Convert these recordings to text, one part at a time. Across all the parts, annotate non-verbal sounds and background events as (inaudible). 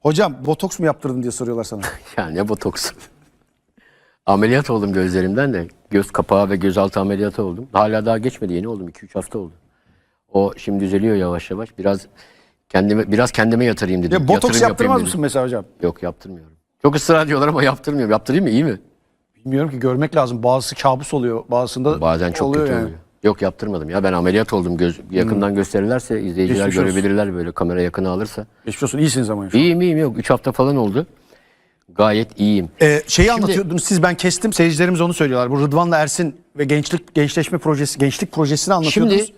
Hocam botoks mu yaptırdın diye soruyorlar sana. (laughs) Ya ne botoks. Ameliyat oldum gözlerimden de. Göz kapağı ve gözaltı ameliyatı oldum. Hala daha geçmedi yeni oldum. 2-3 hafta oldu. O şimdi düzeliyor yavaş yavaş. Biraz kendime biraz kendime yatırayım dedim. ya botoks Yatırım yaptırmaz mısın mesela hocam? Yok yaptırmıyorum. Çok ısrar ediyorlar ama yaptırmıyorum. Yaptırayım mı iyi mi? Bilmiyorum ki görmek lazım. Bazısı kabus oluyor. Bazısında Bazen çok oluyor kötü yani. oluyor. Yok yaptırmadım ya ben ameliyat oldum. Göz, yakından gösterirlerse izleyiciler Geçmiş olsun. görebilirler böyle kamera yakına alırsa. Geçmiş olsun iyisiniz ama. şu an. İyiyim iyiyim yok 3 hafta falan oldu. Gayet iyiyim. Ee, şeyi anlatıyordunuz siz ben kestim seyircilerimiz onu söylüyorlar. Bu Rıdvan'la Ersin ve gençlik gençleşme projesi gençlik projesini anlatıyordunuz. Şimdi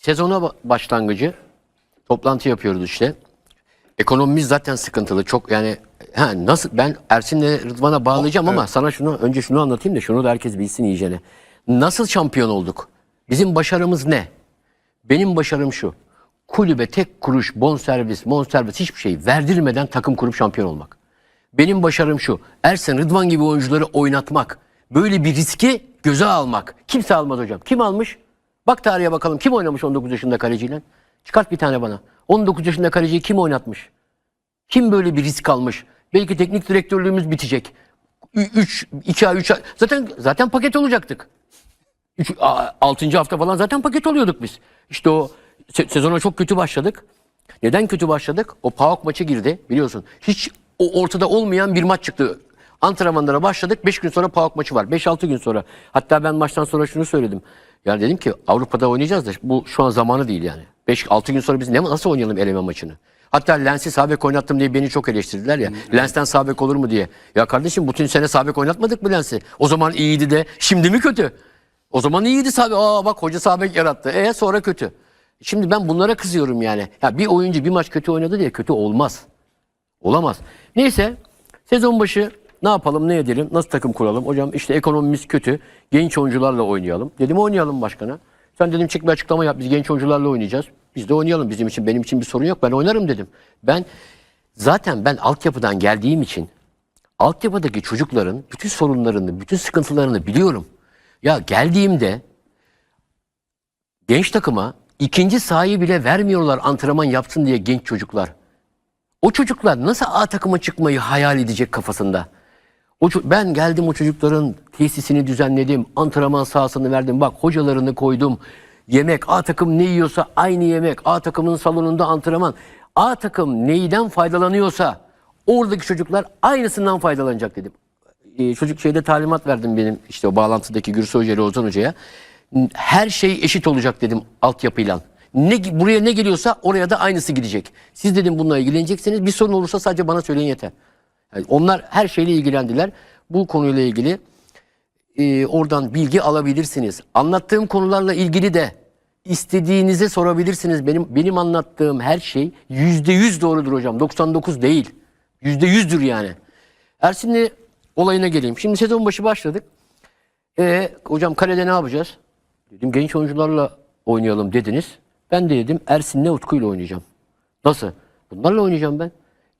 sezona ba- başlangıcı toplantı yapıyoruz işte. Ekonomimiz zaten sıkıntılı. Çok yani ha, nasıl ben Ersin'le Rıdvan'a bağlayacağım ama sana şunu önce şunu anlatayım da şunu da herkes bilsin iyicene. Nasıl şampiyon olduk? Bizim başarımız ne? Benim başarım şu. Kulübe tek kuruş bonservis, bonservis hiçbir şey verdirmeden takım kurup şampiyon olmak. Benim başarım şu. Ersen Rıdvan gibi oyuncuları oynatmak. Böyle bir riski göze almak. Kimse almaz hocam. Kim almış? Bak tarihe bakalım. Kim oynamış 19 yaşında kaleciyle? Çıkart bir tane bana. 19 yaşında kaleciyi kim oynatmış? Kim böyle bir risk almış? Belki teknik direktörlüğümüz bitecek. 3 2 ay 3 ay zaten zaten paket olacaktık. 6. hafta falan zaten paket oluyorduk biz. İşte o se- sezona çok kötü başladık. Neden kötü başladık? O PAOK maçı girdi biliyorsun. Hiç o ortada olmayan bir maç çıktı. Antrenmanlara başladık. 5 gün sonra PAOK maçı var. 5-6 gün sonra. Hatta ben maçtan sonra şunu söyledim. Ya dedim ki Avrupa'da oynayacağız da bu şu an zamanı değil yani. 5-6 gün sonra biz ne nasıl oynayalım eleme maçını? Hatta Lens'i sağ bek oynattım diye beni çok eleştirdiler ya. Lens'ten sağ bek olur mu diye. Ya kardeşim bütün sene sağ bek oynatmadık mı Lens'i? O zaman iyiydi de şimdi mi kötü? O zaman iyiydi sağ bek. Aa bak hoca sağ bek yarattı. E sonra kötü. Şimdi ben bunlara kızıyorum yani. Ya bir oyuncu bir maç kötü oynadı diye kötü olmaz. Olamaz. Neyse sezon başı ne yapalım ne edelim nasıl takım kuralım. Hocam işte ekonomimiz kötü genç oyuncularla oynayalım. Dedim oynayalım başkana. Sen dedim çık bir açıklama yap biz genç oyuncularla oynayacağız. Biz de oynayalım bizim için benim için bir sorun yok ben oynarım dedim. Ben zaten ben altyapıdan geldiğim için altyapıdaki çocukların bütün sorunlarını bütün sıkıntılarını biliyorum. Ya geldiğimde genç takıma ikinci sahayı bile vermiyorlar antrenman yapsın diye genç çocuklar. O çocuklar nasıl A takıma çıkmayı hayal edecek kafasında? O ben geldim o çocukların tesisini düzenledim, antrenman sahasını verdim. Bak hocalarını koydum. Yemek A takım ne yiyorsa aynı yemek. A takımın salonunda antrenman. A takım neyden faydalanıyorsa oradaki çocuklar aynısından faydalanacak dedim. Ee, çocuk şeyde talimat verdim benim işte o bağlantıdaki Gürsü Hoca ile Ozan Hoca'ya. Her şey eşit olacak dedim altyapıyla. Ne, buraya ne geliyorsa oraya da aynısı gidecek. Siz dedim bununla ilgileneceksiniz. Bir sorun olursa sadece bana söyleyin yeter. Yani onlar her şeyle ilgilendiler. Bu konuyla ilgili e, oradan bilgi alabilirsiniz. Anlattığım konularla ilgili de istediğinize sorabilirsiniz. Benim benim anlattığım her şey yüzde yüz doğrudur hocam. 99 değil. Yüzde yüzdür yani. Ersin'le olayına geleyim. Şimdi sezon başı başladık. E, hocam kalede ne yapacağız? Dedim genç oyuncularla oynayalım dediniz. Ben de dedim Ersin'le Utku'yla oynayacağım. Nasıl? Bunlarla oynayacağım ben.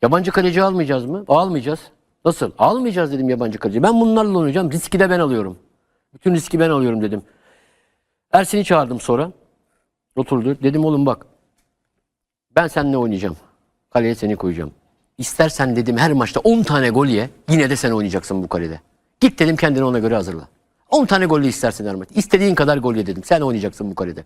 Yabancı kaleci almayacağız mı? Almayacağız. Nasıl? Almayacağız dedim yabancı kaleci. Ben bunlarla oynayacağım. Riski de ben alıyorum. Bütün riski ben alıyorum dedim. Ersin'i çağırdım sonra. Oturdu. Dedim oğlum bak. Ben seninle oynayacağım. Kaleye seni koyacağım. İstersen dedim her maçta 10 tane gol ye. Yine de sen oynayacaksın bu kalede. Git dedim kendini ona göre hazırla. 10 tane gol ye istersin her maç. İstediğin kadar gol ye dedim. Sen oynayacaksın bu kalede.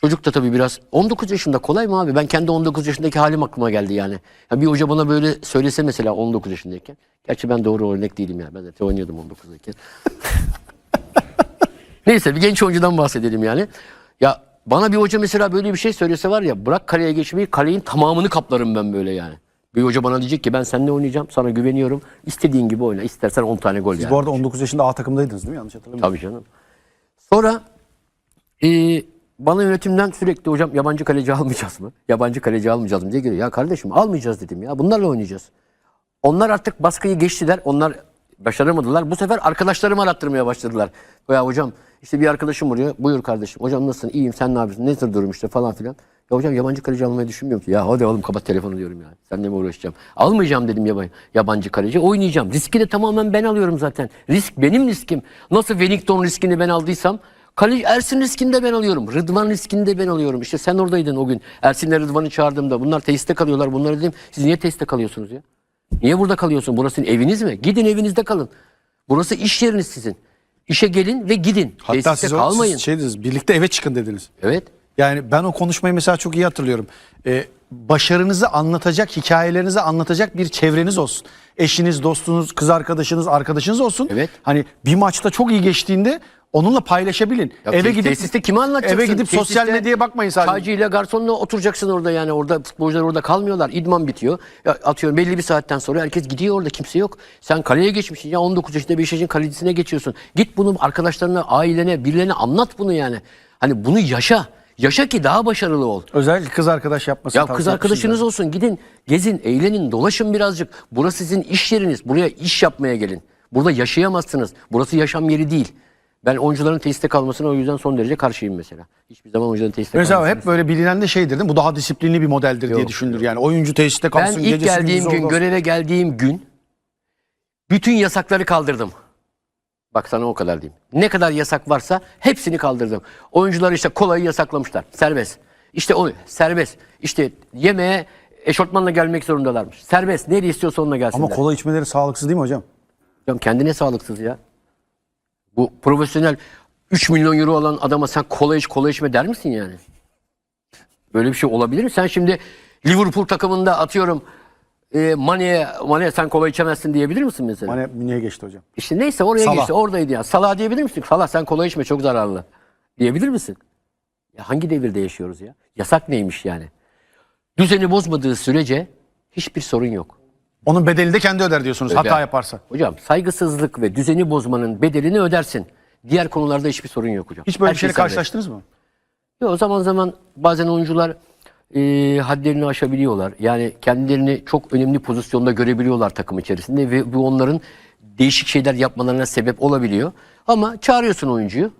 Çocuk da tabii biraz 19 yaşında kolay mı abi? Ben kendi 19 yaşındaki halim aklıma geldi yani. Ya bir hoca bana böyle söylese mesela 19 yaşındayken. Gerçi ben doğru örnek değilim ya. Ben de oynuyordum 19'dayken. (laughs) Neyse bir genç oyuncudan bahsedelim yani. Ya bana bir hoca mesela böyle bir şey söylese var ya bırak kaleye geçmeyi kaleyin tamamını kaplarım ben böyle yani. Bir hoca bana diyecek ki ben seninle oynayacağım sana güveniyorum. İstediğin gibi oyna. İstersen 10 tane gol Siz yani. bu arada 19 yaşında A takımdaydınız değil mi? Yanlış hatırlamıyorum. Tabii canım. Sonra e, bana yönetimden sürekli hocam yabancı kaleci almayacağız mı? Yabancı kaleci almayacağız mı diye geliyor. Ya kardeşim almayacağız dedim ya. Bunlarla oynayacağız. Onlar artık baskıyı geçtiler. Onlar başaramadılar. Bu sefer arkadaşlarımı arattırmaya başladılar. Ya hocam işte bir arkadaşım vuruyor. Buyur kardeşim. Hocam nasılsın? İyiyim. Sen ne yapıyorsun? Nedir durum işte falan filan. Ya hocam yabancı kaleci almayı düşünmüyorum ki. Ya hadi oğlum kapat telefonu diyorum ya. Seninle mi uğraşacağım? Almayacağım dedim yabancı, yabancı kaleci. Oynayacağım. Riski de tamamen ben alıyorum zaten. Risk benim riskim. Nasıl Wellington riskini ben aldıysam Kale, Ersin riskini de ben alıyorum. Rıdvan riskini de ben alıyorum. İşte sen oradaydın o gün. Ersin'le Rıdvan'ı çağırdığımda. Bunlar tesiste kalıyorlar. Bunlara dedim siz niye tesiste kalıyorsunuz ya? Niye burada kalıyorsun? Burası eviniz mi? Gidin evinizde kalın. Burası iş yeriniz sizin. İşe gelin ve gidin. Hatta Tesiste siz, o- kalmayın. siz şey dediniz, birlikte eve çıkın dediniz. Evet. Yani ben o konuşmayı mesela çok iyi hatırlıyorum. Ee, başarınızı anlatacak, hikayelerinizi anlatacak bir çevreniz olsun. Eşiniz, dostunuz, kız arkadaşınız, arkadaşınız olsun. Evet. Hani bir maçta çok iyi geçtiğinde onunla paylaşabilin. Ya eve gidip tesiste kime anlatacaksın? Eve gidip sosyal Tesiste medyaya bakmayın sadece. Çaycıyla garsonla oturacaksın orada yani orada futbolcular orada kalmıyorlar. İdman bitiyor. Ya atıyorum belli bir saatten sonra herkes gidiyor orada kimse yok. Sen kaleye geçmişsin ya 19 yaşında bir yaşın kalecisine geçiyorsun. Git bunu arkadaşlarına, ailene, birilerine anlat bunu yani. Hani bunu yaşa. Yaşa ki daha başarılı ol. Özellikle kız arkadaş yapmasını Ya kız arkadaşınız ben. olsun gidin gezin eğlenin dolaşın birazcık. Burası sizin iş yeriniz. Buraya iş yapmaya gelin. Burada yaşayamazsınız. Burası yaşam yeri değil. Ben oyuncuların tesiste kalmasına o yüzden son derece karşıyım mesela. Hiçbir zaman oyuncuların tesiste Mesela kalmasına. hep böyle bilinen de şeydir değil mi? Bu daha disiplinli bir modeldir diye Yok, düşünülür. Yani oyuncu tesiste Ben kalsın. ilk gecesi geldiğim gün, olsun. göreve geldiğim gün bütün yasakları kaldırdım. Bak sana o kadar diyeyim. Ne kadar yasak varsa hepsini kaldırdım. Oyuncular işte kolayı yasaklamışlar. Serbest. İşte o serbest. İşte yemeğe eşortmanla gelmek zorundalarmış. Serbest. Nereye istiyorsa onunla gelsinler. Ama kola içmeleri sağlıksız değil mi hocam? Hocam kendine sağlıksız ya. Bu profesyonel 3 milyon euro alan adama sen kola iç kola içme der misin yani? Böyle bir şey olabilir mi? Sen şimdi Liverpool takımında atıyorum e, Mane'ye Mane sen kola içemezsin diyebilir misin mesela? Hani niye geçti hocam? İşte neyse oraya Salah. geçti oradaydı ya. Salah diyebilir misin? Salah sen kola içme çok zararlı. Diyebilir misin? Ya hangi devirde yaşıyoruz ya? Yasak neymiş yani? Düzeni bozmadığı sürece hiçbir sorun yok. Onun bedelini de kendi öder diyorsunuz Öder. hata yaparsa. Hocam saygısızlık ve düzeni bozmanın bedelini ödersin. Diğer konularda hiçbir sorun yok hocam. Hiç böyle Her bir şey şeyle serbest. karşılaştınız mı? Yok, zaman zaman bazen oyuncular e, hadlerini aşabiliyorlar. Yani kendilerini çok önemli pozisyonda görebiliyorlar takım içerisinde ve bu onların değişik şeyler yapmalarına sebep olabiliyor. Ama çağırıyorsun oyuncuyu.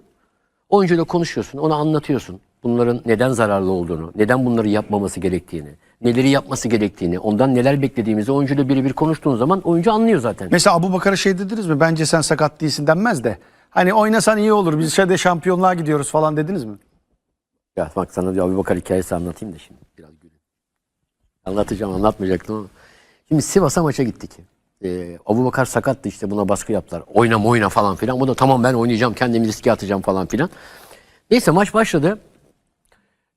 Oyuncuyla konuşuyorsun, ona anlatıyorsun. Bunların neden zararlı olduğunu, neden bunları yapmaması gerektiğini, neleri yapması gerektiğini, ondan neler beklediğimizi oyuncuyla birebir konuştuğun zaman oyuncu anlıyor zaten. Mesela Abu Bakar'a şey dediniz mi? Bence sen sakat değilsin denmez de. Hani oynasan iyi olur. Biz şeyde şampiyonluğa gidiyoruz falan dediniz mi? Ya bak sana bir Abubakar hikayesi anlatayım da şimdi biraz gülün. Anlatacağım anlatmayacaktım ama. Şimdi Sivas'a maça gittik. Ee, Abubakar sakattı işte buna baskı yaptılar. Oyna oyna falan filan. Bu da tamam ben oynayacağım kendimi riske atacağım falan filan. Neyse maç başladı.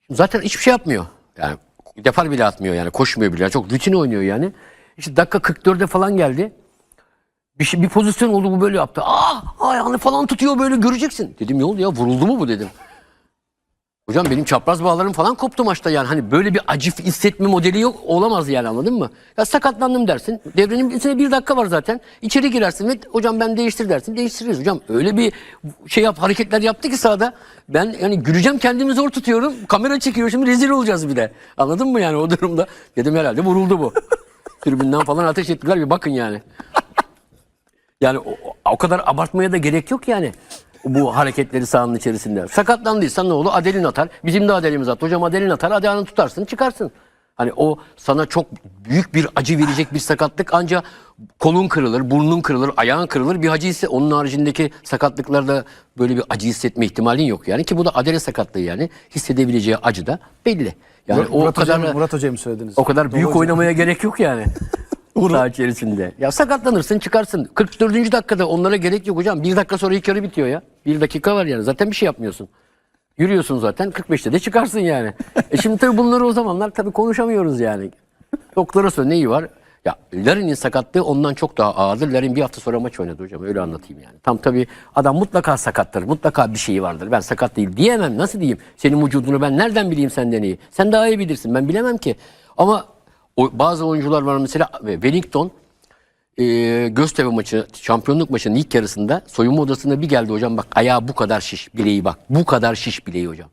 Şimdi zaten hiçbir şey yapmıyor. Yani depar bile atmıyor yani koşmuyor bile. Çok rutin oynuyor yani. İşte dakika 44'e falan geldi. Bir, şey, bir pozisyon oldu bu böyle yaptı. Aa ayağını falan tutuyor böyle göreceksin. Dedim ne ya vuruldu mu bu dedim. Hocam benim çapraz bağlarım falan koptu maçta yani. Hani böyle bir acı hissetme modeli yok olamaz yani anladın mı? Ya sakatlandım dersin. Devrenin içine bir dakika var zaten. İçeri girersin ve hocam ben değiştir dersin. Değiştiririz hocam. Öyle bir şey yap hareketler yaptı ki sahada. Ben yani güleceğim kendimi zor tutuyorum. Kamera çekiyor şimdi rezil olacağız bir de. Anladın mı yani o durumda? Dedim herhalde vuruldu bu. (laughs) Tribünden falan ateş ettiler bir bakın yani. Yani o, o kadar abartmaya da gerek yok yani. Bu hareketleri sahanın içerisinde. Sakatlandıysan ne olur? Adelin atar. Bizim de adelimiz at. Hocam adelin atar. Adağını tutarsın çıkarsın. Hani o sana çok büyük bir acı verecek bir sakatlık ancak kolun kırılır, burnun kırılır, ayağın kırılır bir acı hisse. Onun haricindeki sakatlıklarda böyle bir acı hissetme ihtimalin yok yani ki bu da adele sakatlığı yani hissedebileceği acı da belli. Yani Murat, o Murat, kadar hocam, Murat Hoca'ya mı söylediniz? o kadar büyük Doğru oynamaya gerek yok yani. (laughs) Saha içerisinde. Ya sakatlanırsın çıkarsın. 44. dakikada onlara gerek yok hocam. Bir dakika sonra ilk yarı bitiyor ya. Bir dakika var yani. Zaten bir şey yapmıyorsun. Yürüyorsun zaten 45'te de çıkarsın yani. e şimdi tabii bunları o zamanlar tabii konuşamıyoruz yani. Doktora söyle neyi var? Ya Larin'in sakatlığı ondan çok daha ağırdır. Larin bir hafta sonra maç oynadı hocam. Öyle anlatayım yani. Tam tabii adam mutlaka sakattır. Mutlaka bir şeyi vardır. Ben sakat değil diyemem. Nasıl diyeyim? Senin vücudunu ben nereden bileyim senden iyi? Sen daha iyi bilirsin. Ben bilemem ki. Ama o, bazı oyuncular var mesela ve Wellington e, Göztepe maçı, şampiyonluk maçının ilk yarısında soyunma odasına bir geldi hocam bak ayağı bu kadar şiş bileği bak. Bu kadar şiş bileği hocam.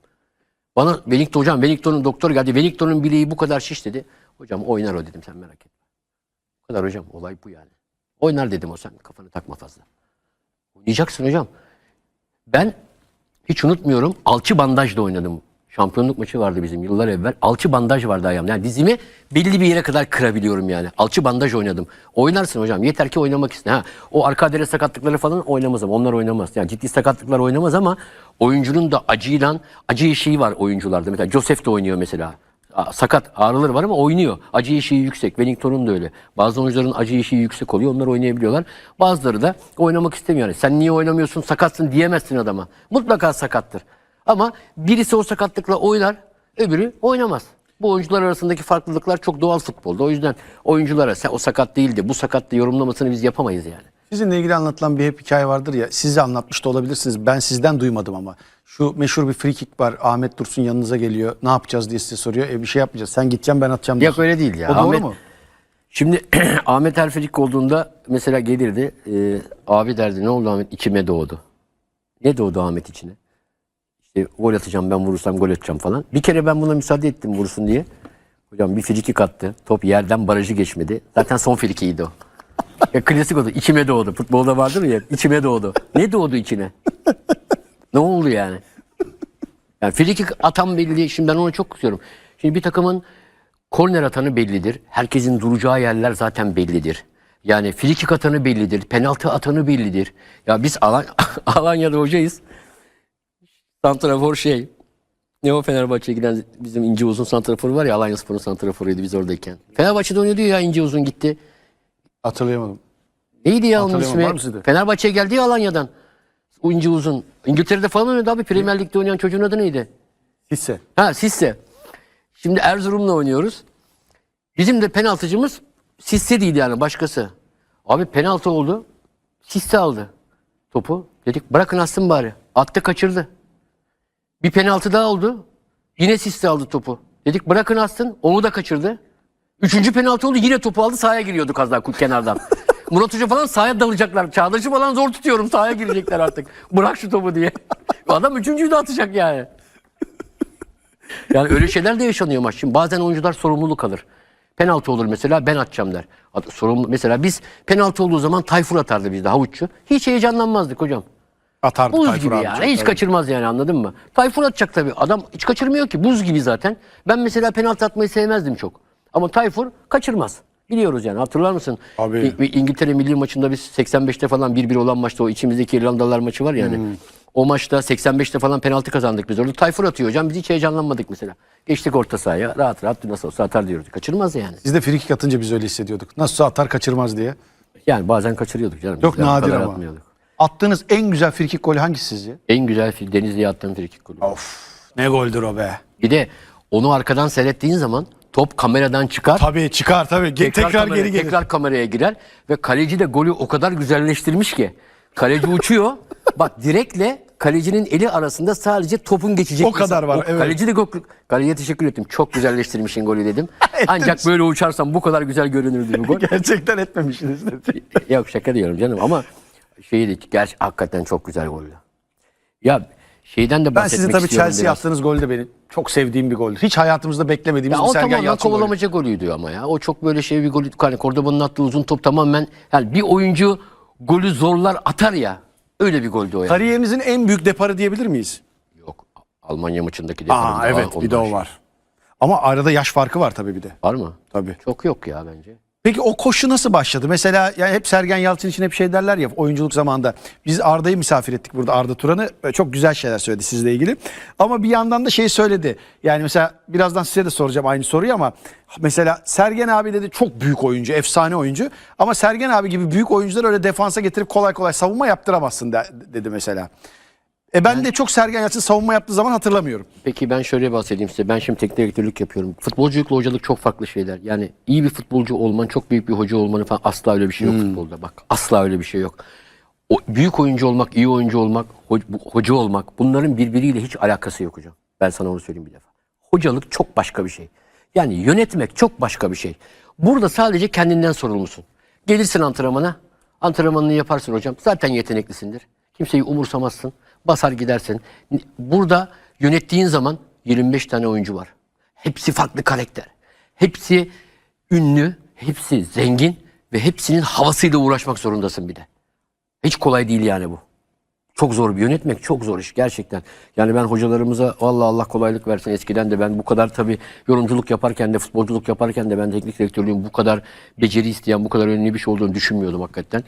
Bana Wellington hocam Wellington'un doktor geldi. Wellington'un bileği bu kadar şiş dedi. Hocam oynar o dedim sen merak etme. Bu kadar hocam olay bu yani. Oynar dedim o sen kafanı takma fazla. Oynayacaksın hocam. Ben hiç unutmuyorum alçı bandajla oynadım Şampiyonluk maçı vardı bizim yıllar evvel. Alçı bandaj vardı ayağımda. Yani dizimi belli bir yere kadar kırabiliyorum yani. Alçı bandaj oynadım. Oynarsın hocam. Yeter ki oynamak iste. Ha, o arka dere sakatlıkları falan oynamaz ama onlar oynamaz. Yani ciddi sakatlıklar oynamaz ama oyuncunun da acıyla acı eşiği var oyuncularda. Mesela Joseph de oynuyor mesela. Sakat ağrıları var ama oynuyor. Acı eşiği yüksek. Wellington'un da öyle. Bazı oyuncuların acı eşiği yüksek oluyor. Onlar oynayabiliyorlar. Bazıları da oynamak istemiyor. Yani sen niye oynamıyorsun sakatsın diyemezsin adama. Mutlaka sakattır. Ama birisi o sakatlıkla oynar, öbürü oynamaz. Bu oyuncular arasındaki farklılıklar çok doğal futbolda. O yüzden oyunculara sen o sakat değildi, bu sakattı yorumlamasını biz yapamayız yani. Sizinle ilgili anlatılan bir hep hikaye vardır ya. Size anlatmış da olabilirsiniz. Ben sizden duymadım ama. Şu meşhur bir free kick var. Ahmet Dursun yanınıza geliyor. Ne yapacağız diye size soruyor. E bir şey yapmayacağız. Sen gideceksin ben atacağım. Yok diyorsun. öyle değil ya. O doğru Ahmet- mu? Şimdi (clears throat) Ahmet Erfelik olduğunda mesela gelirdi. e, abi derdi ne oldu Ahmet? İçime doğdu. Ne doğdu Ahmet içine? İşte gol atacağım ben vurursam gol atacağım falan. Bir kere ben buna müsaade ettim vursun diye. Hocam bir frikik attı. Top yerden barajı geçmedi. Zaten son frikiydi o. Ya klasik oldu. İçime doğdu. Futbolda vardır ya. içime doğdu. Ne doğdu içine? ne oldu yani? Yani frikik atan belli. Şimdi ben ona çok kızıyorum. Şimdi bir takımın korner atanı bellidir. Herkesin duracağı yerler zaten bellidir. Yani frikik atanı bellidir. Penaltı atanı bellidir. Ya biz Alan (laughs) Alanya'da hocayız. Santrafor şey. Ne o Fenerbahçe'ye giden bizim İnce Uzun santraforu var ya Alanya Spor'un santraforuydu biz oradayken. Fenerbahçe'de oynuyordu ya İnce Uzun gitti. Hatırlayamadım. Neydi ya onun ismi? Fenerbahçe'ye geldi ya Alanya'dan. O İnce Uzun. İngiltere'de falan oynuyordu abi. Premier Lig'de oynayan çocuğun adı neydi? Hisse. Ha Sisse. Şimdi Erzurum'la oynuyoruz. Bizim de penaltıcımız Sisse değil yani başkası. Abi penaltı oldu. Sisse aldı topu. Dedik bırakın atsın bari. Attı kaçırdı. Bir penaltı daha oldu. Yine Sisse aldı topu. Dedik bırakın atsın. Onu da kaçırdı. Üçüncü penaltı oldu. Yine topu aldı. Sahaya giriyorduk az daha kul- kenardan. (laughs) Murat Hoca falan sahaya dalacaklar. Çağdaş'ı falan zor tutuyorum. Sahaya girecekler artık. Bırak şu topu diye. (laughs) Adam üçüncüyü de atacak yani. Yani öyle şeyler de yaşanıyor maç. Şimdi bazen oyuncular sorumluluk alır. Penaltı olur mesela ben atacağım der. Sorumlu, mesela biz penaltı olduğu zaman Tayfur atardı bizde havuççu. Hiç heyecanlanmazdık hocam. Atardı Buz Tayfur gibi abi ya. çok, Hiç evet. kaçırmaz yani anladın mı? Tayfur atacak tabii. Adam hiç kaçırmıyor ki. Buz gibi zaten. Ben mesela penaltı atmayı sevmezdim çok. Ama Tayfur kaçırmaz. Biliyoruz yani hatırlar mısın? Abi. İ- İngiltere milli maçında biz 85'te falan 1-1 olan maçta o içimizdeki İrlandalılar maçı var yani. Hmm. O maçta 85'te falan penaltı kazandık biz. Orada Tayfur atıyor hocam. Biz hiç heyecanlanmadık mesela. Geçtik orta sahaya. Rahat rahat nasıl olsa atar diyoruz. Kaçırmaz yani. Biz de free kick atınca biz öyle hissediyorduk. Nasılsa atar kaçırmaz diye. Yani bazen kaçırıyorduk canım. Çok Biz de o nadir kadar ama. atmıyorduk. Attığınız en güzel free kick golü hangisi sizce? En güzel fil Denizli'ye attığım frikik golü. Of. Ne goldür o be. Bir de onu arkadan seyrettiğin zaman top kameradan çıkar. Tabii çıkar tabii. Ge- tekrar, kamera- geri gelir. Tekrar kameraya girer ve kaleci de golü o kadar güzelleştirmiş ki. Kaleci uçuyor. (laughs) Bak direkle kalecinin eli arasında sadece topun geçecek. O kadar insan. var, O evet. Kaleci de gol- kaleciye teşekkür ettim. Çok güzelleştirmişsin golü dedim. (laughs) Ancak böyle uçarsam bu kadar güzel görünürdü bu gol. (laughs) Gerçekten etmemişsiniz dedi. Yok şaka diyorum canım ama şeyi de gerçi hakikaten çok güzel goldü. Ya şeyden de Ben bahsetmek sizin tabii istiyorum Chelsea biraz. yaptığınız gol de benim çok sevdiğim bir goldür. Hiç hayatımızda beklemediğimiz Ya bir o Sergen tamamen Yalçın golü. kovalamaca golüydü ama ya. O çok böyle şey bir gol. Hani Cordoba'nın attığı uzun top tamamen yani bir oyuncu golü zorlar atar ya. Öyle bir goldü o yani. Kariyerinizin en büyük deparı diyebilir miyiz? Yok. Almanya maçındaki Aa evet bir de o var. Ama arada yaş farkı var tabii bir de. Var mı? Tabii. Çok yok ya bence. Peki o koşu nasıl başladı? Mesela yani hep Sergen Yalçın için hep şey derler ya oyunculuk zamanında. Biz Arda'yı misafir ettik burada Arda Turan'ı. Çok güzel şeyler söyledi sizle ilgili. Ama bir yandan da şey söyledi. Yani mesela birazdan size de soracağım aynı soruyu ama mesela Sergen abi dedi çok büyük oyuncu, efsane oyuncu. Ama Sergen abi gibi büyük oyuncuları öyle defansa getirip kolay kolay savunma yaptıramazsın de- dedi mesela. E ben de çok Sergen Yalçın savunma yaptığı zaman hatırlamıyorum. Peki ben şöyle bahsedeyim size. Ben şimdi teknik direktörlük yapıyorum. Futbolculukla hocalık çok farklı şeyler. Yani iyi bir futbolcu olman, çok büyük bir hoca olmanı falan asla öyle bir şey yok futbolda. Bak asla öyle bir şey yok. O, büyük oyuncu olmak, iyi oyuncu olmak, ho- bu- hoca olmak bunların birbiriyle hiç alakası yok hocam. Ben sana onu söyleyeyim bir defa. Hocalık çok başka bir şey. Yani yönetmek çok başka bir şey. Burada sadece kendinden sorumlusun. Gelirsin antrenmana, antrenmanını yaparsın hocam. Zaten yeteneklisindir. Kimseyi umursamazsın. Basar gidersin. Burada yönettiğin zaman 25 tane oyuncu var. Hepsi farklı karakter. Hepsi ünlü, hepsi zengin ve hepsinin havasıyla uğraşmak zorundasın bir de. Hiç kolay değil yani bu. Çok zor bir yönetmek çok zor iş gerçekten. Yani ben hocalarımıza vallahi Allah kolaylık versin. Eskiden de ben bu kadar tabii yorumculuk yaparken de futbolculuk yaparken de ben teknik direktörlüğün bu kadar beceri isteyen bu kadar önemli bir şey olduğunu düşünmüyordum hakikaten.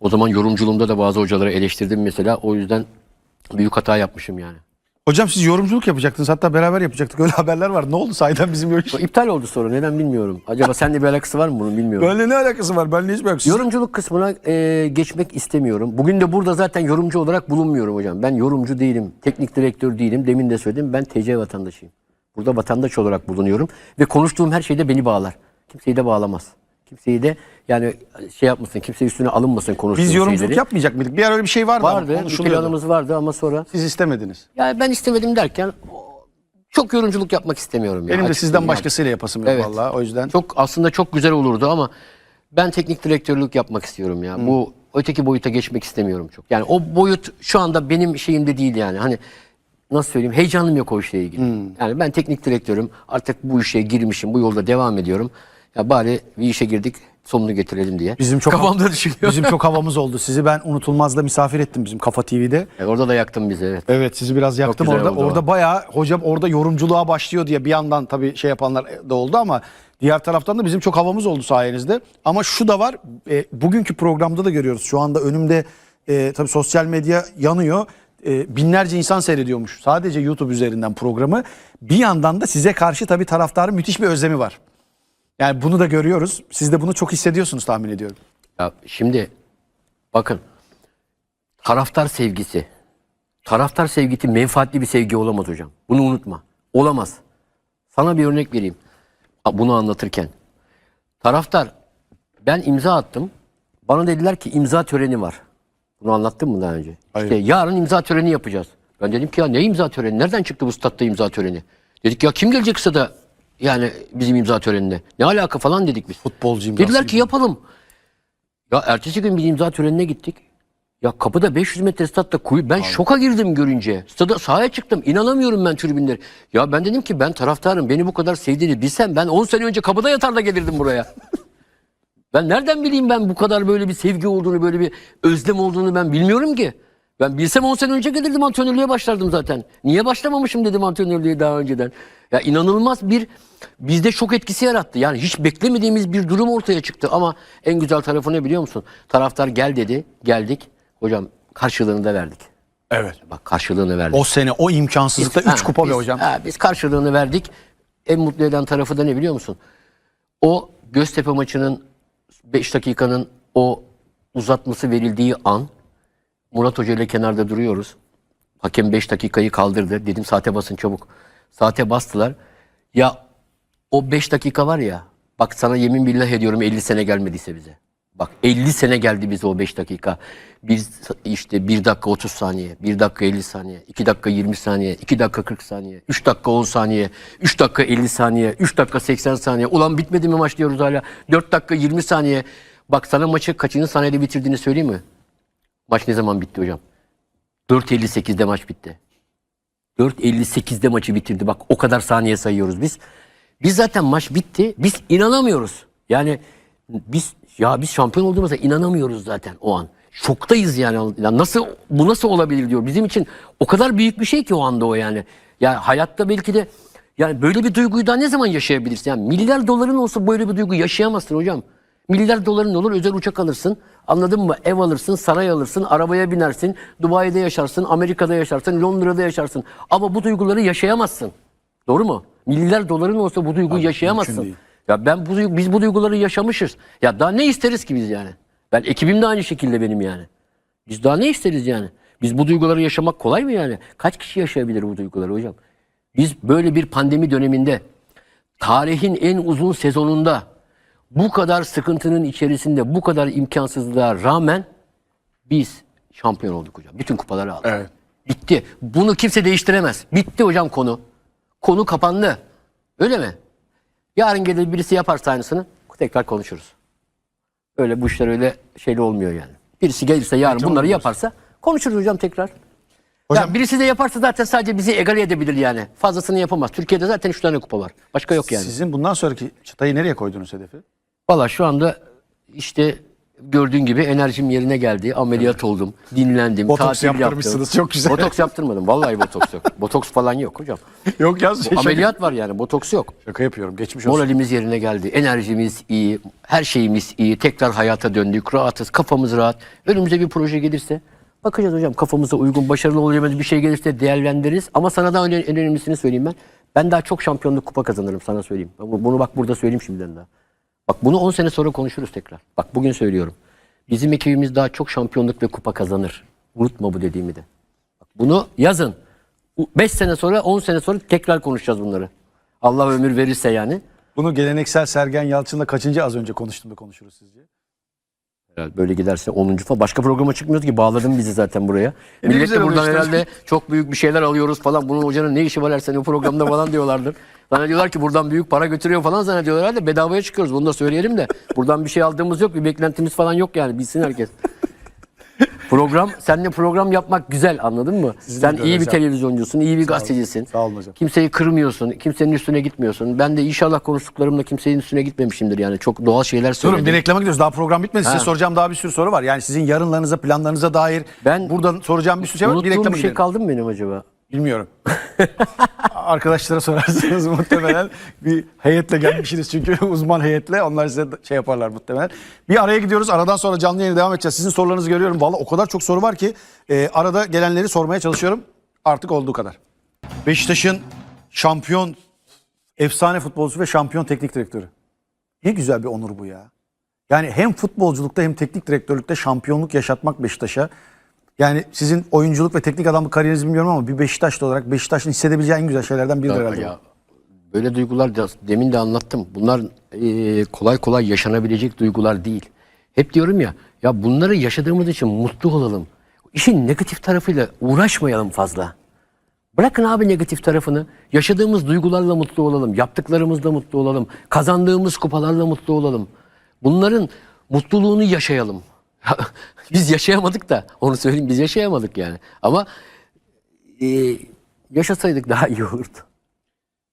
O zaman yorumculuğumda da bazı hocaları eleştirdim mesela. O yüzden büyük hata yapmışım yani. Hocam siz yorumculuk yapacaktınız. Hatta beraber yapacaktık. Öyle (laughs) haberler var. Ne oldu sahiden bizim? O iptal oldu sonra neden bilmiyorum. Acaba seninle bir alakası var mı bunun bilmiyorum. Böyle ne alakası var? Ben ne hiç alakası Yorumculuk kısmına e, geçmek istemiyorum. Bugün de burada zaten yorumcu olarak bulunmuyorum hocam. Ben yorumcu değilim, teknik direktör değilim. Demin de söyledim ben TC vatandaşıyım. Burada vatandaş olarak bulunuyorum ve konuştuğum her şeyde beni bağlar. Kimseyi de bağlamaz. Kimseyi de yani şey yapmasın, kimse üstüne alınmasın konuştuğum Biz yorumculuk şeyleri. yapmayacak mıydık? Bir ara öyle bir şey vardı. Vardı, bir planımız vardı ama sonra Siz istemediniz. yani ben istemedim derken çok yorumculuk yapmak istemiyorum. ya, Benim de açık sizden söyleyeyim. başkasıyla yapasım yok Evet. vallahi. O yüzden. Çok aslında çok güzel olurdu ama ben teknik direktörlük yapmak istiyorum ya. Bu öteki boyuta geçmek istemiyorum çok. Yani o boyut şu anda benim şeyimde değil yani. Hani nasıl söyleyeyim heyecanım yok o işle ilgili. Yani ben teknik direktörüm. Artık bu işe girmişim. Bu yolda devam ediyorum. Ya bari bir işe girdik sonunu getirelim diye. Bizim çok kafamda düşünüyorum. Bizim çok havamız oldu. Sizi ben unutulmazda misafir ettim bizim Kafa TV'de. E, orada da yaktın bizi evet. Evet sizi biraz yaktım orada. oldu o. Orada bayağı hocam orada yorumculuğa başlıyor diye bir yandan tabii şey yapanlar da oldu ama diğer taraftan da bizim çok havamız oldu sayenizde. Ama şu da var. e, bugünkü programda da görüyoruz. Şu anda önümde e, tabii sosyal medya yanıyor. E, binlerce insan seyrediyormuş. Sadece YouTube üzerinden programı. Bir yandan da size karşı tabii taraftarın müthiş bir özlemi var. Yani bunu da görüyoruz. Siz de bunu çok hissediyorsunuz tahmin ediyorum. Ya şimdi bakın taraftar sevgisi. Taraftar sevgisi menfaatli bir sevgi olamaz hocam. Bunu unutma. Olamaz. Sana bir örnek vereyim. Bunu anlatırken. Taraftar ben imza attım. Bana dediler ki imza töreni var. Bunu anlattım mı daha önce? Hayır. İşte yarın imza töreni yapacağız. Ben dedim ki ya ne imza töreni? Nereden çıktı bu statta imza töreni? Dedik ya kim gelecek stada yani bizim imza törenine? Ne alaka falan dedik biz. Futbolcu imzası Dediler ki gibi. yapalım. Ya ertesi gün biz imza törenine gittik. Ya kapıda 500 metre statta kuyu. Ben şoka girdim görünce. Stada sahaya çıktım. İnanamıyorum ben tribünleri. Ya ben dedim ki ben taraftarım. Beni bu kadar sevdiğini bilsem ben 10 sene önce kapıda yatar da gelirdim buraya. ben nereden bileyim ben bu kadar böyle bir sevgi olduğunu, böyle bir özlem olduğunu ben bilmiyorum ki. Ben bilsem 10 sene önce gelirdim antrenörlüğe başlardım zaten. Niye başlamamışım dedim antrenörlüğe daha önceden. Ya inanılmaz bir bizde şok etkisi yarattı. Yani hiç beklemediğimiz bir durum ortaya çıktı ama en güzel tarafı ne biliyor musun? Taraftar gel dedi, geldik. Hocam karşılığını da verdik. Evet. Bak karşılığını verdik. O sene o imkansızlıkta 3 Ha, kupa biz, be hocam. ha, biz karşılığını verdik. En mutlu eden tarafı da ne biliyor musun? O Göztepe maçının 5 dakikanın o uzatması verildiği an Murat Hoca ile kenarda duruyoruz. Hakem 5 dakikayı kaldırdı. Dedim saate basın çabuk. Saate bastılar. Ya o 5 dakika var ya bak sana yemin billah ediyorum 50 sene gelmediyse bize. Bak 50 sene geldi bize o 5 dakika. Bir, işte 1 dakika 30 saniye, 1 dakika 50 saniye, 2 dakika 20 saniye, 2 dakika 40 saniye, 3 dakika 10 saniye, 3 dakika 50 saniye, 3 dakika 80 saniye. Ulan bitmedi mi maç diyoruz hala. 4 dakika 20 saniye. Bak sana maçı kaçıncı saniyede bitirdiğini söyleyeyim mi? Maç ne zaman bitti hocam? 4.58'de maç bitti. 4.58'de maçı bitirdi. Bak o kadar saniye sayıyoruz biz. Biz zaten maç bitti. Biz inanamıyoruz. Yani biz ya biz şampiyon olduğumuza inanamıyoruz zaten o an. Şoktayız yani. Ya nasıl bu nasıl olabilir diyor. Bizim için o kadar büyük bir şey ki o anda o yani. Yani hayatta belki de yani böyle bir duyguyu daha ne zaman yaşayabilirsin? Yani milyar doların olsa böyle bir duygu yaşayamazsın hocam. Milyar doların olur özel uçak alırsın. Anladın mı? Ev alırsın, saray alırsın, arabaya binersin. Dubai'de yaşarsın, Amerika'da yaşarsın, Londra'da yaşarsın. Ama bu duyguları yaşayamazsın. Doğru mu? Milyar doların olsa bu duyguyu yaşayamazsın. değil. Ya ben bu biz bu duyguları yaşamışız. Ya daha ne isteriz ki biz yani? Ben ekibim de aynı şekilde benim yani. Biz daha ne isteriz yani? Biz bu duyguları yaşamak kolay mı yani? Kaç kişi yaşayabilir bu duyguları hocam? Biz böyle bir pandemi döneminde tarihin en uzun sezonunda bu kadar sıkıntının içerisinde bu kadar imkansızlığa rağmen biz şampiyon olduk hocam. Bütün kupaları aldık. Evet. Bitti. Bunu kimse değiştiremez. Bitti hocam konu. Konu kapandı. Öyle mi? Yarın gelir birisi yaparsa aynısını tekrar konuşuruz. Öyle bu işler öyle şeyli olmuyor yani. Birisi gelirse yarın bunları olmuyoruz. yaparsa konuşuruz hocam tekrar. Hocam- ya birisi de yaparsa zaten sadece bizi egale edebilir yani. Fazlasını yapamaz. Türkiye'de zaten 3 tane kupa var. Başka yok yani. Sizin bundan sonraki çıtayı nereye koydunuz hedefi? Valla şu anda işte Gördüğün gibi enerjim yerine geldi. Ameliyat oldum. Dinlendim. Botoks tatil yaptırmışsınız, yaptım. çok güzel. Botoks yaptırmadım. Vallahi botoks yok. (laughs) botoks falan yok hocam. Yok ya şey, Ameliyat var yani. Botoks yok. Şaka yapıyorum. Geçmiş olsun. Moralimiz yerine geldi. Enerjimiz iyi. Her şeyimiz iyi. Tekrar hayata döndük. Rahatız. Kafamız rahat. Önümüze bir proje gelirse bakacağız hocam. Kafamıza uygun, başarılı olacağımız bir şey gelirse değerlendiririz. Ama sana daha en önemlisini söyleyeyim ben. Ben daha çok şampiyonluk kupa kazanırım sana söyleyeyim. Bu- Bunu bak burada söyleyeyim şimdiden daha. Bak bunu 10 sene sonra konuşuruz tekrar. Bak bugün söylüyorum. Bizim ekibimiz daha çok şampiyonluk ve kupa kazanır. Unutma bu dediğimi de. Bak bunu yazın. 5 sene sonra 10 sene sonra tekrar konuşacağız bunları. Allah ömür verirse yani. Bunu geleneksel Sergen Yalçın'la kaçıncı az önce konuştuğumda konuşuruz sizce? Böyle giderse 10. falan. Başka programa çıkmıyoruz ki bağladın bizi zaten buraya. E Millet de buradan işte. herhalde çok büyük bir şeyler alıyoruz falan. Bunun hocanın ne işi var her sene o programda falan diyorlardır. Zannediyorlar ki buradan büyük para götürüyor falan zannediyorlar herhalde. Bedavaya çıkıyoruz. Bunu da söyleyelim de. Buradan bir şey aldığımız yok. Bir beklentimiz falan yok yani. Bilsin herkes. Program, seninle program yapmak güzel anladın mı? Sen de iyi bir televizyoncusun, iyi bir gazetecisin. Sağ olun hocam. Kimseyi kırmıyorsun, kimsenin üstüne gitmiyorsun. Ben de inşallah konuştuklarımla kimsenin üstüne gitmemişimdir yani. Çok doğal şeyler söyledim. Durun bir reklama gidiyoruz. Daha program bitmedi. Size Ha. soracağım daha bir sürü soru var. Yani sizin yarınlarınıza, planlarınıza dair Ben- buradan soracağım bir sürü şey var. Bir reklama bir şey gidelim. kaldı mı benim acaba? Bilmiyorum. (laughs) Arkadaşlara sorarsanız (laughs) muhtemelen bir heyetle gelmişsiniz çünkü (laughs) uzman heyetle onlar size şey yaparlar muhtemelen. Bir araya gidiyoruz. Aradan sonra canlı yayına devam edeceğiz. Sizin sorularınızı görüyorum. Vallahi o kadar çok soru var ki e, arada gelenleri sormaya çalışıyorum. Artık olduğu kadar. Beşiktaş'ın şampiyon, efsane futbolcusu ve şampiyon teknik direktörü. Ne güzel bir onur bu ya. Yani hem futbolculukta hem teknik direktörlükte şampiyonluk yaşatmak Beşiktaş'a. Yani sizin oyunculuk ve teknik adamlık kariyerinizi bilmiyorum ama bir Beşiktaşlı olarak Beşiktaş'ın hissedebileceği en güzel şeylerden biridir herhalde. Ya, böyle duygular da demin de anlattım. Bunlar e, kolay kolay yaşanabilecek duygular değil. Hep diyorum ya ya bunları yaşadığımız için mutlu olalım. İşin negatif tarafıyla uğraşmayalım fazla. Bırakın abi negatif tarafını. Yaşadığımız duygularla mutlu olalım. Yaptıklarımızla mutlu olalım. Kazandığımız kupalarla mutlu olalım. Bunların mutluluğunu yaşayalım. (laughs) biz yaşayamadık da onu söyleyeyim biz yaşayamadık yani. Ama e, yaşasaydık daha iyi olurdu.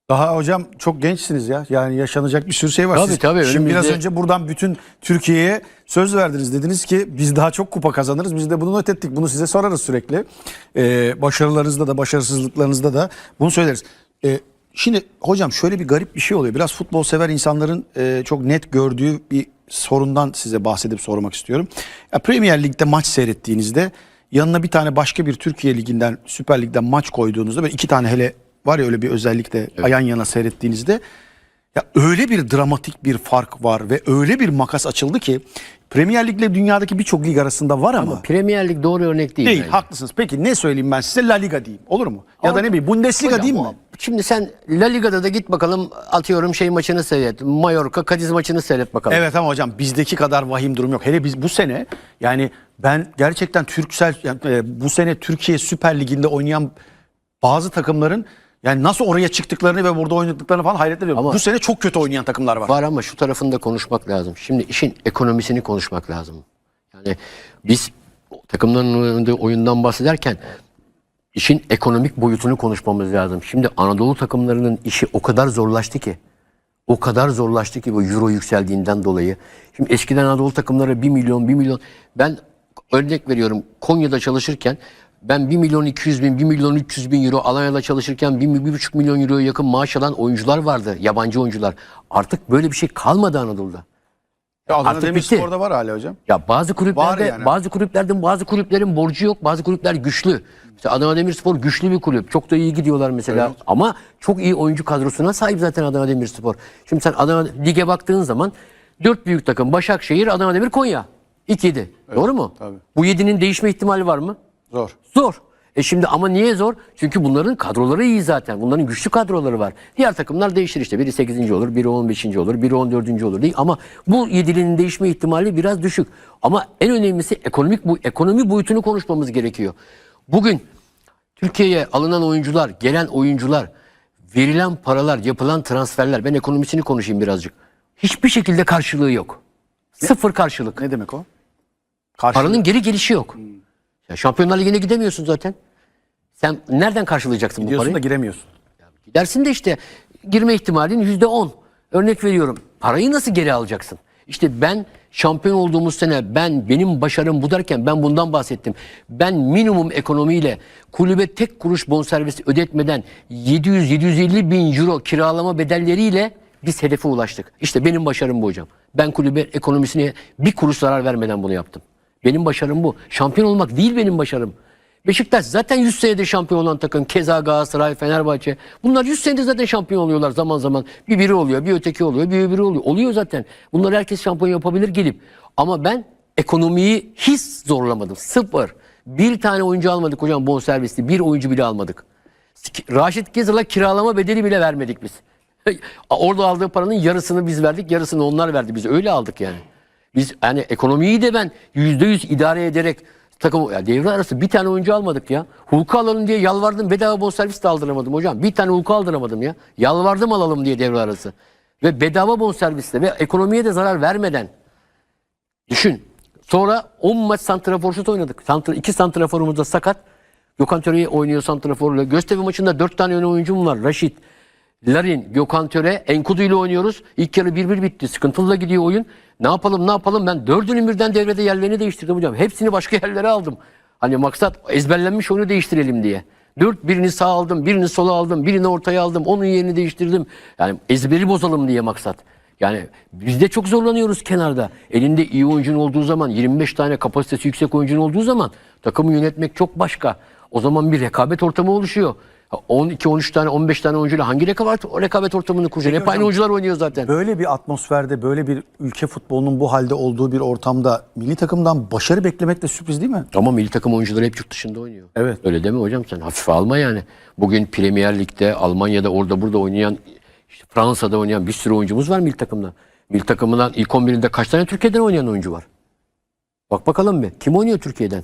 Daha hocam çok gençsiniz ya. Yani yaşanacak bir sürü şey var. Tabii, Siz tabii, Şimdi biraz önümüzde- önce buradan bütün Türkiye'ye söz verdiniz. Dediniz ki biz daha çok kupa kazanırız. Biz de bunu not ettik. Bunu size sorarız sürekli. Ee, başarılarınızda da başarısızlıklarınızda da bunu söyleriz. Ee, şimdi hocam şöyle bir garip bir şey oluyor. Biraz futbol sever insanların e, çok net gördüğü bir sorundan size bahsedip sormak istiyorum. Ya Premier Lig'de maç seyrettiğinizde yanına bir tane başka bir Türkiye Ligi'nden Süper Lig'den maç koyduğunuzda böyle iki tane hele var ya öyle bir özellikle yan yana seyrettiğinizde ya öyle bir dramatik bir fark var ve öyle bir makas açıldı ki Premier Lig ile dünyadaki birçok lig arasında var ama, Premier Lig doğru örnek değil. değil. bence. Haklısınız. Peki ne söyleyeyim ben size? La Liga diyeyim. Olur mu? Ya da Ama- ne bileyim Bundesliga Hocam, diyeyim mi? Şimdi sen La Liga'da da git bakalım atıyorum şey maçını seyret. Mallorca Cadiz maçını seyret bakalım. Evet ama hocam bizdeki kadar vahim durum yok. Hele biz bu sene yani ben gerçekten Türksel yani, e, bu sene Türkiye Süper Ligi'nde oynayan bazı takımların yani nasıl oraya çıktıklarını ve burada oynadıklarını falan hayret ediyorum. Ama- bu sene çok kötü oynayan takımlar var. Var ama şu tarafını da konuşmak lazım. Şimdi işin ekonomisini konuşmak lazım. Yani biz takımların oynadığı oyundan bahsederken işin ekonomik boyutunu konuşmamız lazım. Şimdi Anadolu takımlarının işi o kadar zorlaştı ki. O kadar zorlaştı ki bu euro yükseldiğinden dolayı. Şimdi eskiden Anadolu takımları 1 milyon 1 milyon. Ben örnek veriyorum Konya'da çalışırken ben 1 milyon 200 bin 1 milyon 300 bin euro Alanya'da çalışırken 1, 1,5 milyon euroya yakın maaş alan oyuncular vardı. Yabancı oyuncular. Artık böyle bir şey kalmadı Anadolu'da. Ya Adana Artık. Demirspor'da var hala hocam. Ya bazı kulüplerde yani. bazı kulüplerden bazı kulüplerin borcu yok. Bazı kulüpler güçlü. Mesela Adana Demirspor güçlü bir kulüp. Çok da iyi gidiyorlar mesela. Ama çok iyi oyuncu kadrosuna sahip zaten Adana Demirspor. Şimdi sen Adana lige baktığın zaman dört büyük takım Başakşehir, Adana Demir, Konya. İlk yedi. Doğru mu? tabii. Bu yedinin değişme ihtimali var mı? Zor. Zor. E şimdi ama niye zor? Çünkü bunların kadroları iyi zaten. Bunların güçlü kadroları var. Diğer takımlar değişir işte. Biri 8. olur, biri 15. olur, biri 14. olur değil. Ama bu yedilinin değişme ihtimali biraz düşük. Ama en önemlisi ekonomik bu ekonomi boyutunu konuşmamız gerekiyor. Bugün Türkiye'ye alınan oyuncular, gelen oyuncular, verilen paralar, yapılan transferler. Ben ekonomisini konuşayım birazcık. Hiçbir şekilde karşılığı yok. Sıfır karşılık. Ne demek o? Karşılığı. Paranın geri gelişi yok. Ya Şampiyonlar Ligi'ne gidemiyorsun zaten. Sen nereden karşılayacaksın bu diyorsun parayı? da giremiyorsun. Gidersin de işte girme ihtimalin yüzde on. Örnek veriyorum. Parayı nasıl geri alacaksın? İşte ben şampiyon olduğumuz sene ben benim başarım bu derken ben bundan bahsettim. Ben minimum ekonomiyle kulübe tek kuruş bonservis ödetmeden 700-750 bin euro kiralama bedelleriyle biz hedefe ulaştık. İşte benim başarım bu hocam. Ben kulübe ekonomisine bir kuruş zarar vermeden bunu yaptım. Benim başarım bu. Şampiyon olmak değil benim başarım. Beşiktaş zaten 100 senedir şampiyon olan takım. Keza Galatasaray, Fenerbahçe. Bunlar 100 senedir zaten şampiyon oluyorlar zaman zaman. Bir biri oluyor, bir öteki oluyor, bir öbürü oluyor. Oluyor zaten. Bunları herkes şampiyon yapabilir gelip. Ama ben ekonomiyi hiç zorlamadım. Sıfır. Bir tane oyuncu almadık hocam bonservisli. Bir oyuncu bile almadık. Raşit Gezal'a kiralama bedeli bile vermedik biz. (laughs) Orada aldığı paranın yarısını biz verdik, yarısını onlar verdi. Biz öyle aldık yani. Biz yani ekonomiyi de ben yüzde yüz idare ederek takım ya devre arası bir tane oyuncu almadık ya. Hulka alalım diye yalvardım bedava bonservis de aldıramadım hocam. Bir tane Hulka aldıramadım ya. Yalvardım alalım diye devre arası. Ve bedava bonservisle ve ekonomiye de zarar vermeden düşün. Sonra 10 maç santraforsuz oynadık. Santra, iki santraforumuz da sakat. Gökhan Töre oynuyor santraforla. Göztepe maçında 4 tane oyuncum var. Raşit, Larin, Gökhan Töre, Enkudu ile oynuyoruz. İlk yarı 1-1 bitti. Sıkıntılı da gidiyor oyun. Ne yapalım ne yapalım ben dördünün birden devrede yerlerini değiştirdim hocam. Hepsini başka yerlere aldım. Hani maksat ezberlenmiş oyunu değiştirelim diye. Dört birini sağ aldım, birini sola aldım, birini ortaya aldım, onun yerini değiştirdim. Yani ezberi bozalım diye maksat. Yani biz de çok zorlanıyoruz kenarda. Elinde iyi oyuncun olduğu zaman, 25 tane kapasitesi yüksek oyuncun olduğu zaman takımı yönetmek çok başka. O zaman bir rekabet ortamı oluşuyor. 12, 13 tane, 15 tane oyuncuyla hangi rekabet, o rekabet ortamını kuracaksın? Hep aynı oyuncular oynuyor zaten. Böyle bir atmosferde, böyle bir ülke futbolunun bu halde olduğu bir ortamda milli takımdan başarı beklemek de sürpriz değil mi? Ama milli takım oyuncuları hep yurt dışında oynuyor. Evet. Öyle deme hocam sen hafife alma yani. Bugün Premier Lig'de, Almanya'da orada burada oynayan, işte Fransa'da oynayan bir sürü oyuncumuz var milli takımda. Milli takımından ilk 11'inde kaç tane Türkiye'den oynayan oyuncu var? Bak bakalım bir. Kim oynuyor Türkiye'den?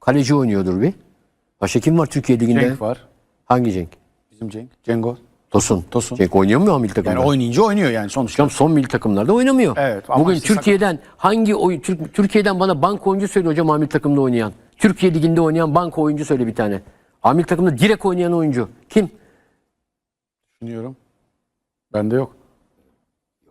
Kaleci oynuyordur bir. Başka kim var Türkiye Ligi'nde? Cenk var. Hangi Cenk? Bizim Cenk. Cengo. Tosun. Tosun. Cenk oynuyor mu milli takımda? Yani oynayınca oynuyor yani sonuçta. Hocam son milli takımlarda oynamıyor. Evet, Bugün işte Türkiye'den hangi oyun Türk, Türkiye'den bana banka oyuncu söyle hocam milli takımda oynayan. Türkiye liginde oynayan banka oyuncu söyle bir tane. Milli takımda direkt oynayan oyuncu. Kim? Düşünüyorum. Bende yok.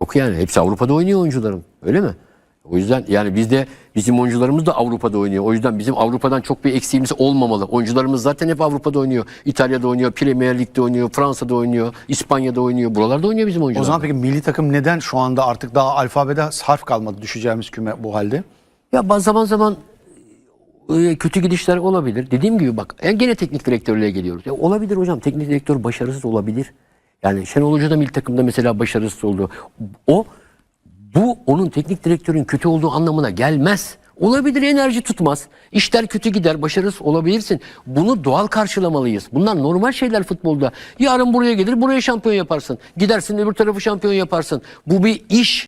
Yok yani hepsi Avrupa'da oynuyor oyuncuların. Öyle mi? O yüzden yani bizde bizim oyuncularımız da Avrupa'da oynuyor. O yüzden bizim Avrupa'dan çok bir eksiğimiz olmamalı. Oyuncularımız zaten hep Avrupa'da oynuyor. İtalya'da oynuyor, Premier Lig'de oynuyor, Fransa'da oynuyor, İspanya'da oynuyor. Buralarda oynuyor bizim O oyuncular. zaman peki milli takım neden şu anda artık daha alfabede harf kalmadı düşeceğimiz küme bu halde? Ya zaman zaman e, kötü gidişler olabilir. Dediğim gibi bak yani gene teknik direktörlüğe geliyoruz. Ya olabilir hocam teknik direktör başarısız olabilir. Yani Şenol Hoca da milli takımda mesela başarısız oldu. O bu onun teknik direktörün kötü olduğu anlamına gelmez. Olabilir enerji tutmaz. İşler kötü gider, başarısız olabilirsin. Bunu doğal karşılamalıyız. Bunlar normal şeyler futbolda. Yarın buraya gelir, buraya şampiyon yaparsın. Gidersin öbür tarafı şampiyon yaparsın. Bu bir iş.